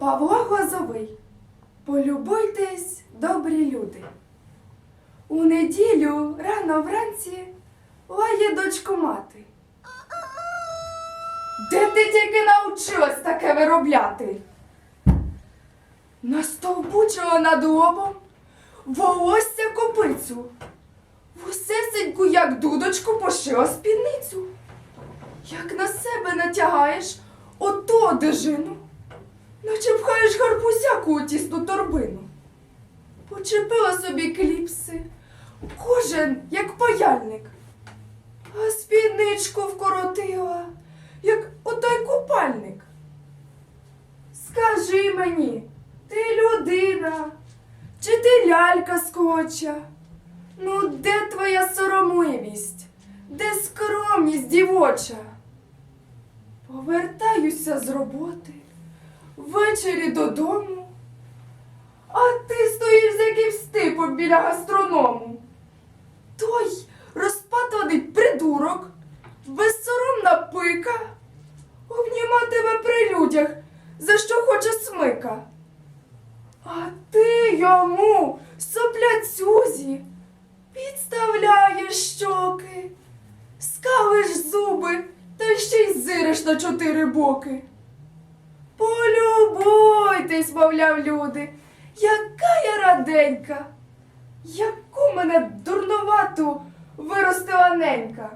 Павло Глазовий. Полюбуйтесь, добрі люди. У неділю рано вранці лає дочку мати. Де ти тільки навчилась таке виробляти? Настовбучила над лобом волосся копицю. Вусесеньку, як дудочку, пошила спідницю. Як на себе натягаєш оту одежину, наче пхаєш гарбузяку у тісну торбину. Почепила собі кліпси, кожен, як паяльник, а спідничку вкоротила, як отой купальник. Скажи мені, ти людина, чи ти лялька скоча? Ну, де твоя соромливість? Де скромність дівоча? Повертаюся з роботи, ввечері додому, а ти стоїш з якимсь біля гастроному. Той розпатаний придурок, безсоромна пика, обніма тебе при людях, за що хоче смика. А ти йому сопляцюзі підставляєш щоки, скалиш зуби та ще й зириш на чотири боки. Полюбуйтесь, мовляв люди, яка я раденька, яку мене дурновату виростила ненька.